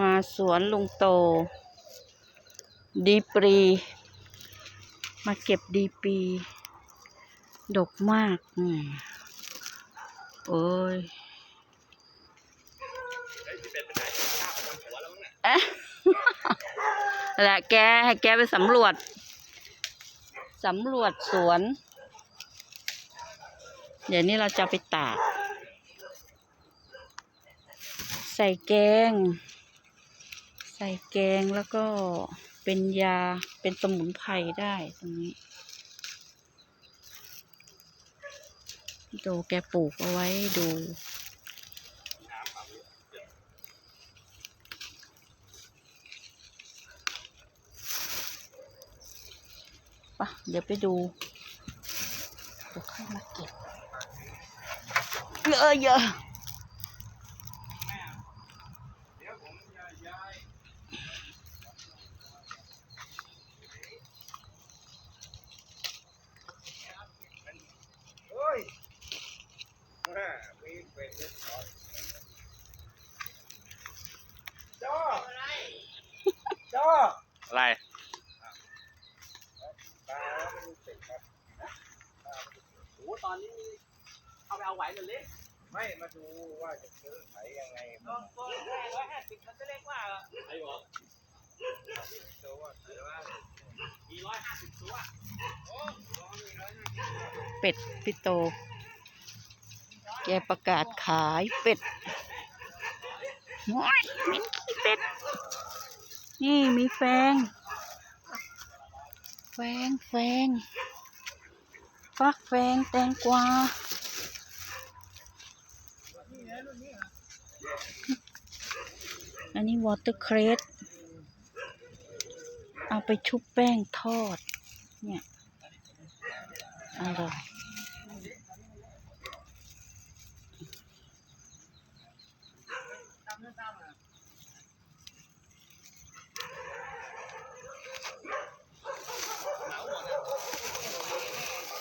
มาสวนลุงโต ดีปรี มาเก็บดีปี ดกมากอืมโอ้ยเอ๊ะแหละแกให้แกไปสำรวจ สำรวจสวน เดี๋ยวนี้เราจะไปตาก ใส่แกง ส่แกงแล้วก็เป็นยาเป็นสมุนไพรได้ตรงนี้โดแกปลูกเอาไว้ดูปะเดี๋ยวไปดูเดี๋ยวค่อยมาเก็บเยอะเยอะ โอ้ยแม่มีเป็ดเล็ดก่อนจ้อจ้อ อะไรตาไม่รู้เป็ดครับโอ้ตอนนี้เอาไปเอาไหวเลยเล็กไม่มาดูว่าจะซื้อขายยังไงก็ก็ร้อยห้าสิบมันก็เล็กว่าไอ้หรอตัวว่าแต่ว่ามีร้อยห้าสิบตัวเป็ดพี่โต แกประกาศขายเป็ดว้ายเหม็นขี้เป็ด นี่มีแฟง แฟงแฟงฟักแฟงแตงกวาอันนี้วอเตอร์เครสเอาไปชุบแป้งทอด เนี่ยอร่อย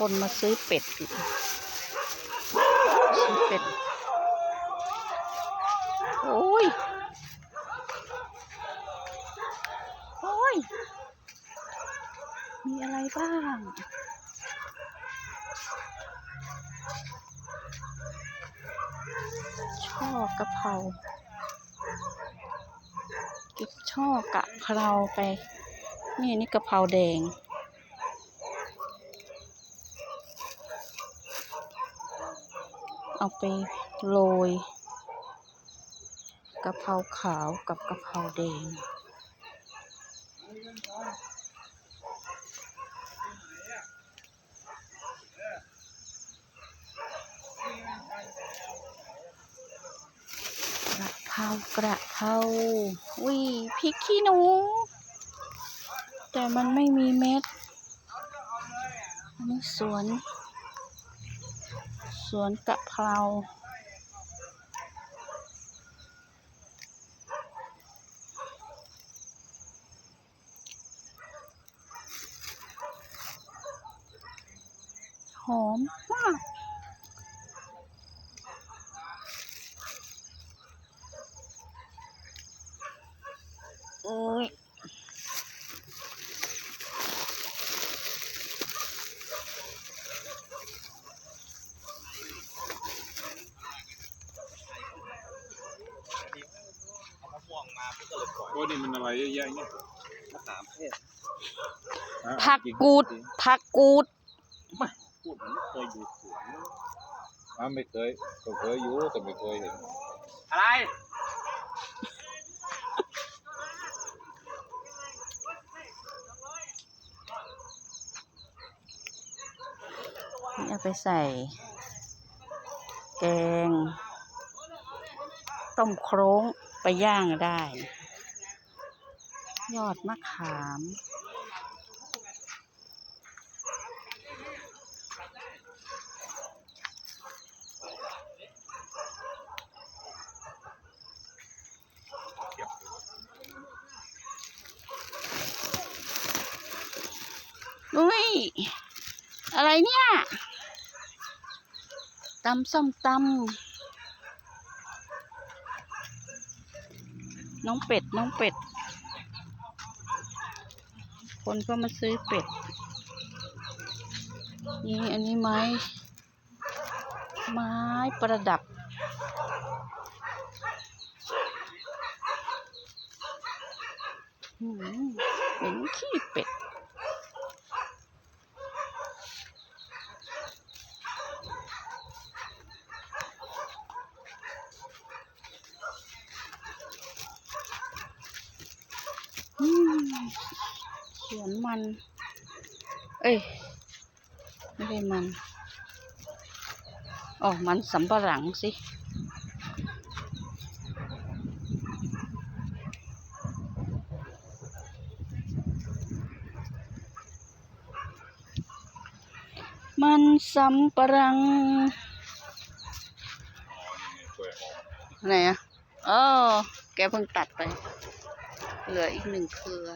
คนมาซื้อเป็ดอีกซื้อเป็ด โอ้ย โอ้ย มีอะไรบ้างช่อกระเพราเก็บช่อกะเพราไป นี่นี่กระเพราแดง เอาไปโรยกะเพราขาวกับกะเพราแดง กระเพรากระเพราวิพริกขี้หนู แต่มันไม่มีเม็ดอันนี้สวน สวนกะเพราหอมมากโอ้ย เอามะม่วงมาเพื่อก็เลยปล่อย โอ้นี่มันอะไร เยอะแยะเนี่ยมะขามเทศฮะผักกูด ผักกูดพูดเหมือนเคยอยู่สวนอ้าวไม่เคยก็เคยอยู่แต่ไม่เคยเห็น อะไรนี่เอาไปใส่ แกง ต้มโครงไปย่างได้ ยอดมะขาม อุ้ย อะไรเนี่ยตำส้มตำน้องเป็ด น้องเป็ด คนก็มาซื้อเป็ด นี่อันนี้ไม้ ไม้ประดับ อืมเป็นขี้เป็ด อืม สวนมัน เอ้ย ไม่ได้มันอ๋อมันสำปะหลังสิมันสำปะหลังไหอมไหนอะอ๋อแกเพิ่งตัดไป เหลืออีกหนึ่งเครือ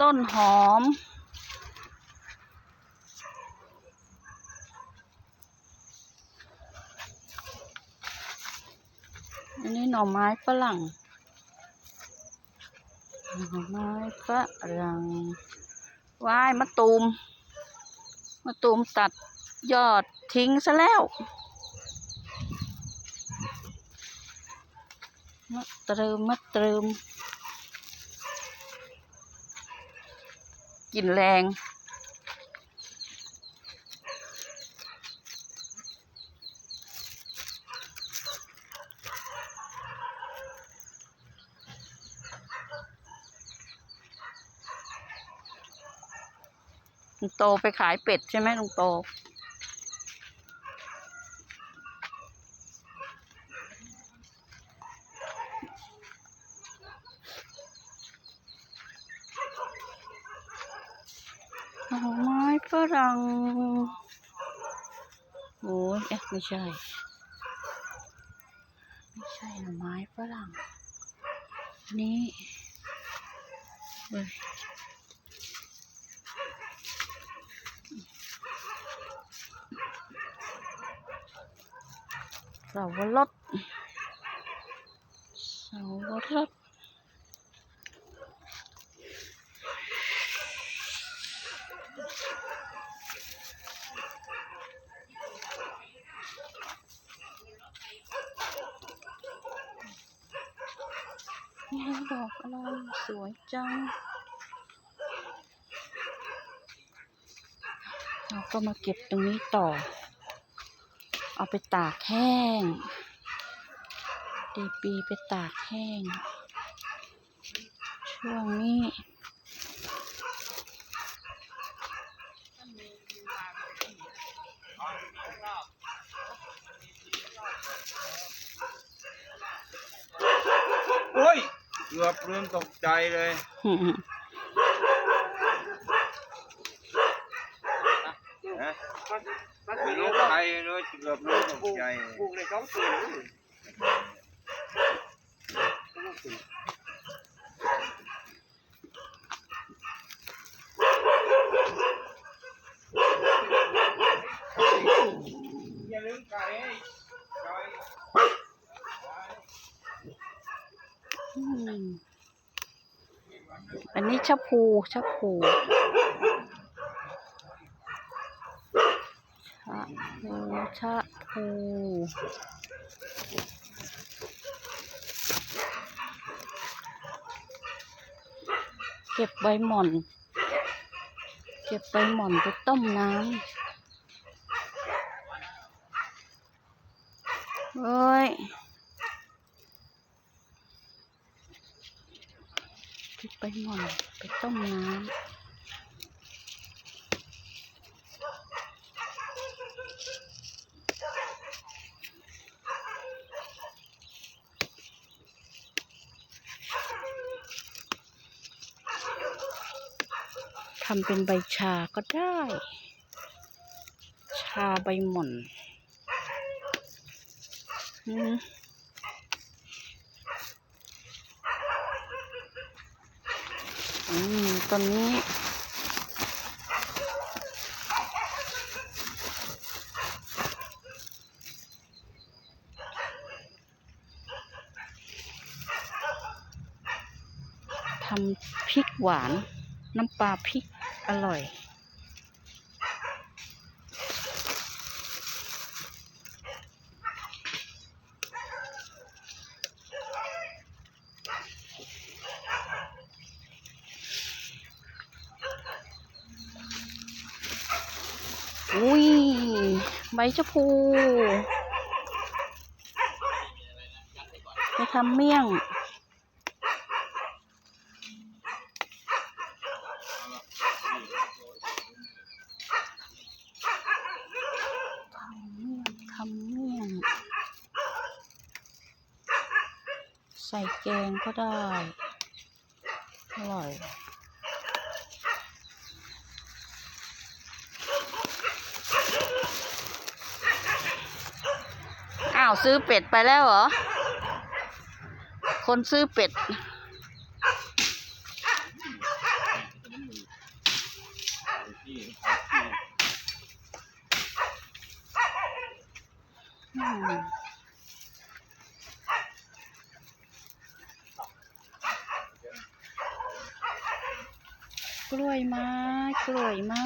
ต้นหอม อันนี้หน่อไม้ฝรั่ง หน่อไม้ฝรั่งว้ายมะตูม มะตูมตัดยอดทิ้งซะแล้วมะเตริมมะเตริม กลิ่นแรงลุงโตไปขายเป็ดใช่ไหมลุงโต หน่อไม้ฝรั่งโอ้ยเอ๊ะ ไม่ใช่ ไม่ใช่หน่อไม้ฝรั่งนี่เอ้ยสาวรสสาวรส นี่ดอกอะไรสวยจัง เราก็มาเก็บตรงนี้ต่อ เอาไปตากแห้ง ดีปีไปตากแห้ง ช่วงนี้ โอ้ยเกื อบลืมตกใจเลยนะมันมันไม่รู้ใครเลยเกือบลืมตกใจปลูกในสองปีนี่อย่าลืมไก่ให้ไก่ อืมอันนี้ ชะพูชะพูชะพูชะพูเก็บใบหม่อน เก็บใบหม่อนไปต้มน้ำเอ้ย เก็บใบหม่อนไปต้มน้ำทำเป็นใบชาก็ได้ ชาใบหม่อน อืม อืมต้นนี้ ทำพริกหวาน น้ำปลาพริกอร่อย อุ้ย ใบชะพูไปทำเมี่ยง ทำเมี่ยง ทำเมี่ยง ใส่แกงก็ได้ อร่อย อ้าวซื้อเป็ดไปแล้วเหรอ คนซื้อเป็ด กล้วยไม้ กล้วยไม้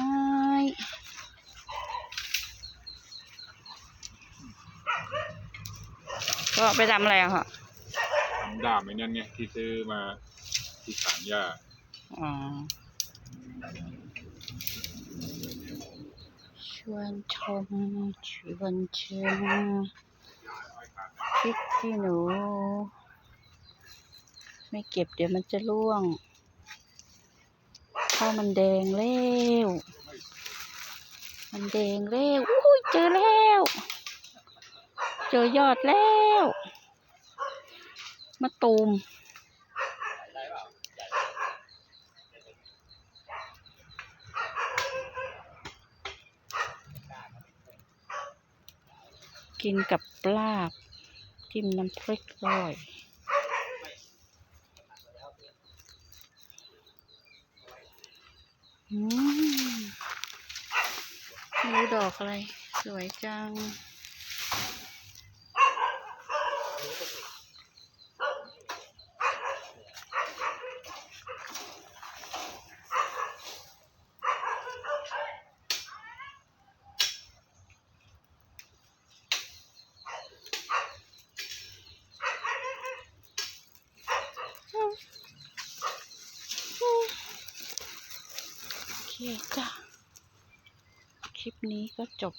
ก็ไปทำอะไรอะคะทำด้ามไอ้นั่นไงที่ซื้อมาที่สานหญ้าอ๋อชวนชมชวนชิมพริกขี้หนู ไม่เก็บเดี๋ยวมันจะร่วงเพราะมันแดงแล้ว มันแดงแล้วอุ้ยเจอแล้ว เจอยอดแล้วมาตูม กินกับปลาบจิ้มน้ำพริกอร่อยอืมดูดอกอะไร สวยจัง โอเค จ้ะคลิปนี้ก็จบ